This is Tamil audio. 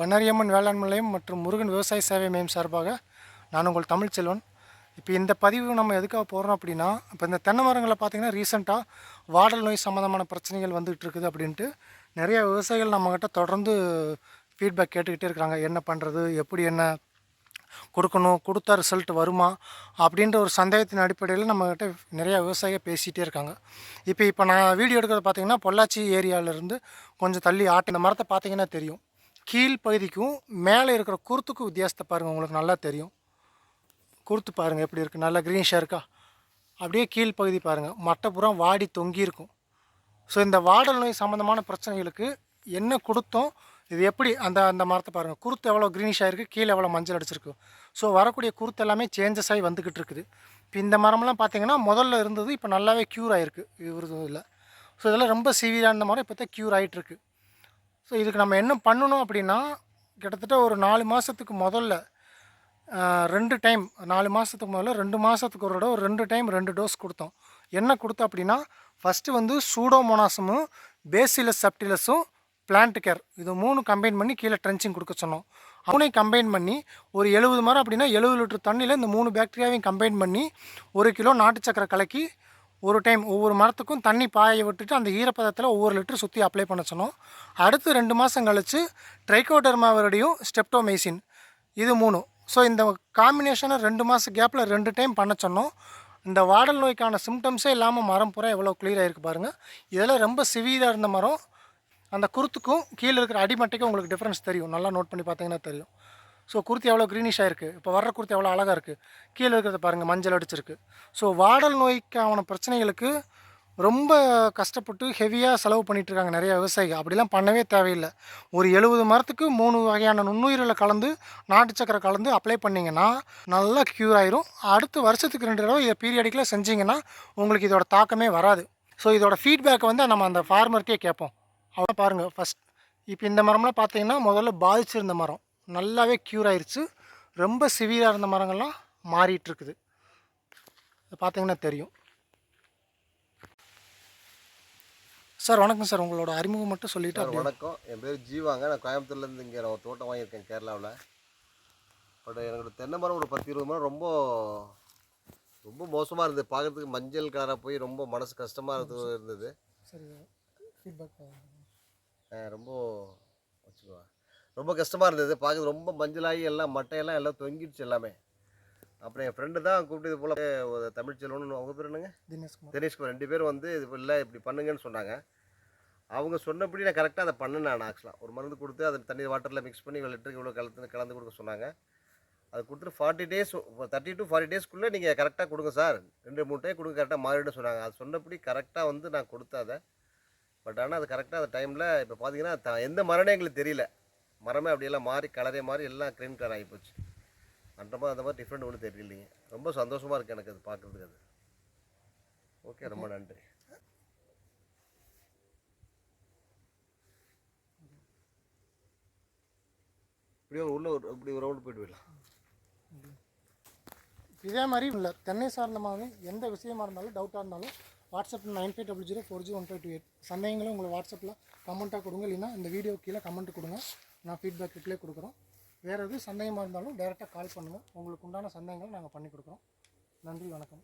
பண்ணாரியம்மன் வேளாண் நிலையம் மற்றும் முருகன் விவசாய சேவை மையம் சார்பாக நான் உங்கள் தமிழ்ச்செல்வன் இப்போ இந்த பதிவு நம்ம எதுக்காக போகிறோம் அப்படின்னா இப்போ இந்த தென்னை மரங்களை பார்த்திங்கன்னா ரீசெண்டாக வாடல் நோய் சம்மந்தமான பிரச்சனைகள் வந்துகிட்டு இருக்குது அப்படின்ட்டு நிறைய விவசாயிகள் நம்மக்கிட்ட தொடர்ந்து ஃபீட்பேக் கேட்டுக்கிட்டே இருக்கிறாங்க. என்ன பண்ணுறது எப்படி என்ன கொடுக்கணும்? கொடுத்தா ரிசல்ட் வருமா? அப்படின்ற ஒரு சந்தேகத்தின் அடிப்படையில் நம்மக்கிட்ட நிறையா விவசாயிகள் பேசிகிட்டே இருக்காங்க. இப்போ இப்போ நான் வீடியோ எடுக்கிறது பார்த்தீங்கன்னா பொள்ளாச்சி ஏரியாவிலேருந்து கொஞ்சம் தள்ளி ஆட்டு இந்த மரத்தை பார்த்திங்கன்னா தெரியும். கீழ் பகுதிக்கும் மேலே இருக்கிற குருத்துக்கும் வித்தியாசத்தை பாருங்கள் உங்களுக்கு நல்லா தெரியும். குருத்து பாருங்கள் எப்படி இருக்குது நல்லா க்ரீனிஷாக இருக்கா? அப்படியே கீழ் பகுதி பாருங்கள் மட்டைப்புறம் வாடி தொங்கி இருக்கும். ஸோ இந்த வாடல் நோய் சம்மந்தமான பிரச்சனைகளுக்கு என்ன கொடுத்தோம் இது எப்படி அந்த அந்த மரத்தை பாருங்கள் குருத்து எவ்வளோ க்ரீனிஷாக இருக்குது கீழே எவ்வளோ மஞ்சள் அடிச்சிருக்கு. ஸோ வரக்கூடிய குருத்து எல்லாமே சேஞ்சஸ் ஆகி வந்துக்கிட்டு இருக்குது. இப்போ இந்த மரம்லாம் பார்த்தீங்கன்னா முதல்ல இருந்தது இப்போ நல்லாவே க்யூர் ஆகிருக்கு இவரது இல்லை ஸோ இதெல்லாம் ரொம்ப சிவியரான மரம் இப்போ தான் க்யூர் ஆகிட்டுருக்கு ஸோ இதுக்கு நம்ம என்ன பண்ணணும் அப்படின்னா கிட்டத்தட்ட ஒரு நாலு மாதத்துக்கு முதல்ல ரெண்டு டைம் நாலு மாதத்துக்கு முதல்ல ரெண்டு மாதத்துக்கு ஒரு தடவை ஒரு ரெண்டு டைம் ரெண்டு டோஸ் கொடுத்தோம். என்ன கொடுத்தோம் அப்படின்னா ஃபஸ்ட்டு வந்து சூடோமோனாசமும் பேசிலஸ் செப்டிலஸும் பிளான்ட் கேர் இது மூணு கம்பைன் பண்ணி கீழே ட்ரென்ச்சிங் கொடுக்க சொன்னோம். அவனையும் கம்பைன் பண்ணி ஒரு எழுபது மரம் அப்படின்னா எழுபது லிட்டர் தண்ணியில் இந்த மூணு பேக்டீரியாவையும் கம்பைன் பண்ணி ஒரு கிலோ நாட்டு சக்கரை கலக்கி ஒரு டைம் ஒவ்வொரு மரத்துக்கும் தண்ணி பாய விட்டுட்டு அந்த ஈரப்பதத்தில் ஒவ்வொரு லிட்டர் சுற்றி அப்ளை பண்ண சொன்னோம். அடுத்து ரெண்டு மாதம் கழித்து ட்ரைகோடர்மாவரடியும் ஸ்டெப்டோமைசின் இது மூணு. ஸோ இந்த காம்பினேஷனை ரெண்டு மாதம் கேப்பில் ரெண்டு டைம் பண்ண சொன்னோம். இந்த வாடல் நோய்க்கான சிம்டம்ஸே இல்லாமல் மரம் பூரா எவ்வளோ க்ளியராக இருக்குது பாருங்கள் இதெல்லாம் ரொம்ப சிவியராக இருந்த மரம் அந்த குருத்துக்கும் கீழே இருக்கிற அடிமட்டைக்கும் உங்களுக்கு டிஃப்ரென்ஸ் தெரியும். நல்லா நோட் பண்ணி பார்த்தீங்கன்னா தெரியும். ஸோ குருத்து எவ்வளோ க்ரீனிஷாக இருக்குது இப்போ வர்ற குருத்து எவ்வளோ அழகாக இருக்குது கீழே இருக்கிறத பாருங்கள் மஞ்சள் அடிச்சிருக்கு. ஸோ வாடல் நோய்க்கான பிரச்சனைகளுக்கு ரொம்ப கஷ்டப்பட்டு ஹெவியாக செலவு பண்ணிகிட்டு இருக்காங்க நிறைய விவசாயிகள். அப்படிலாம் பண்ணவே தேவையில்லை. ஒரு எழுபது மரத்துக்கு மூணு வகையான நுண்ணுயிரில் கலந்து நாட்டு சக்கரை கலந்து அப்ளை பண்ணிங்கன்னா நல்லா க்யூர் ஆயிரும். அடுத்த வருஷத்துக்கு ரெண்டு தடவை இதை பீரியடிக்கில் செஞ்சிங்கன்னா உங்களுக்கு இதோட தாக்கமே வராது. ஸோ இதோட ஃபீட்பேக்கை வந்து நம்ம அந்த ஃபார்மர்க்கே கேட்போம். அவ்வளோ பாருங்கள் ஃபஸ்ட் இப்போ இந்த மரம்லாம் பார்த்தீங்கன்னா முதல்ல பாதிச்சிருந்த மரம். நல்லாவே க்யூர் ஆயிருச்சு. ரொம்ப சிவியராக இருந்த மரங்கள்லாம் மாறிட்டு இருக்குது இது பார்த்தீங்கன்னா தெரியும். சார் வணக்கம் சார். உங்களோட அறிமுகம் மட்டும் அப்படியே வணக்கம். என் பேர் ஜீவாங்க. நான் கோயம்புத்தூர்லேருந்து இங்கே நான் ஒரு தோட்டம் வாங்கியிருக்கேன் கேரளாவில். பட் என்னோட தென்னை மரம் ஒரு பத்து இருபது மரம் ரொம்ப ரொம்ப மோசமாக இருந்தது. பார்க்கறதுக்கு மஞ்சள் கலராக போய் ரொம்ப மனசு கஷ்டமாக இருந்தது. இருந்தது ரொம்ப வச்சுக்குவா ரொம்ப கஷ்டமாக இருந்தது. பார்க்க ரொம்ப மஞ்சளாகி எல்லாம் மட்டையெல்லாம் எல்லாம் தொங்கிடுச்சு எல்லாமே. அப்புறம் என் ஃப்ரெண்டு தான் கூப்பிட்டு இது போல் ஒரு தமிழ் செல்வன்னு அவங்க பேர் என்னங்க? தினேஷ்குமார். தினேஷ்குமார். ரெண்டு பேரும் வந்து இது இல்லை இப்படி பண்ணுங்கன்னு சொன்னாங்க. அவங்க சொன்னபடி நான் கரெக்டாக அதை பண்ணேன் நான் ஆக்சுவலாக ஒரு மருந்து கொடுத்து அதை தண்ணி வாட்டரில் மிக்ஸ் பண்ணி இவ்வளோ லிட்டருக்கு இவ்வளோ கலந்து கலந்து கொடுக்க சொன்னாங்க. அது கொடுத்துட்டு forty days thirty to forty டேஸ்க்குள்ளே நீங்கள் கரெக்டாக கொடுங்க சார். ரெண்டு மூணு டைம் கொடுங்க கரெக்டாக மாறிடும் சொன்னாங்க. அது சொன்னபடி கரெக்டாக வந்து நான் கொடுத்தேன் அதை. பட் ஆனால் அது கரெக்டாக அந்த டைமில் இப்போ பார்த்தீங்கன்னா எந்த மரமே எங்களுக்கு தெரியல. மரமே அப்படியெல்லாம் மாறி கலரே மாறி எல்லாம் க்ரீன் கலர் ஆகி போச்சு. அந்த மாதிரி அந்த மாதிரி டிஃப்ரெண்ட் ஒன்றும் தெரியலைங்க. ரொம்ப சந்தோஷமாக இருக்குது எனக்கு அது பார்க்குறதுக்கு அது. ஓகே ரொம்ப நன்றி. இப்படியே உள்ள ஒரு இப்படி ஒரு ரவுண்டு போயிட்டு போயிடலாம். இதே மாதிரி இல்லை தென்னை சார்ந்தமாகவே எந்த விஷயமா இருந்தாலும் டவுட்டாக இருந்தாலும் WhatsApp nine five double zero four G one five two eight சந்தேகங்களும் உங்களுக்கு வாட்ஸ்அப்பில் கமெண்ட்டாக கொடுங்க. இல்லைன்னா இந்த வீடியோ கீழே கமெண்ட் கொடுங்க. நான் ஃபீட்பேக் ரிப்ளை கொடுக்குறோம். வேறு எதுவும் சந்தேகமாக இருந்தாலும் டேரெக்டாக கால் பண்ணுங்கள் உங்களுக்கு உண்டான சந்தேகங்களை நாங்கள் பண்ணி கொடுக்குறோம். நன்றி வணக்கம்.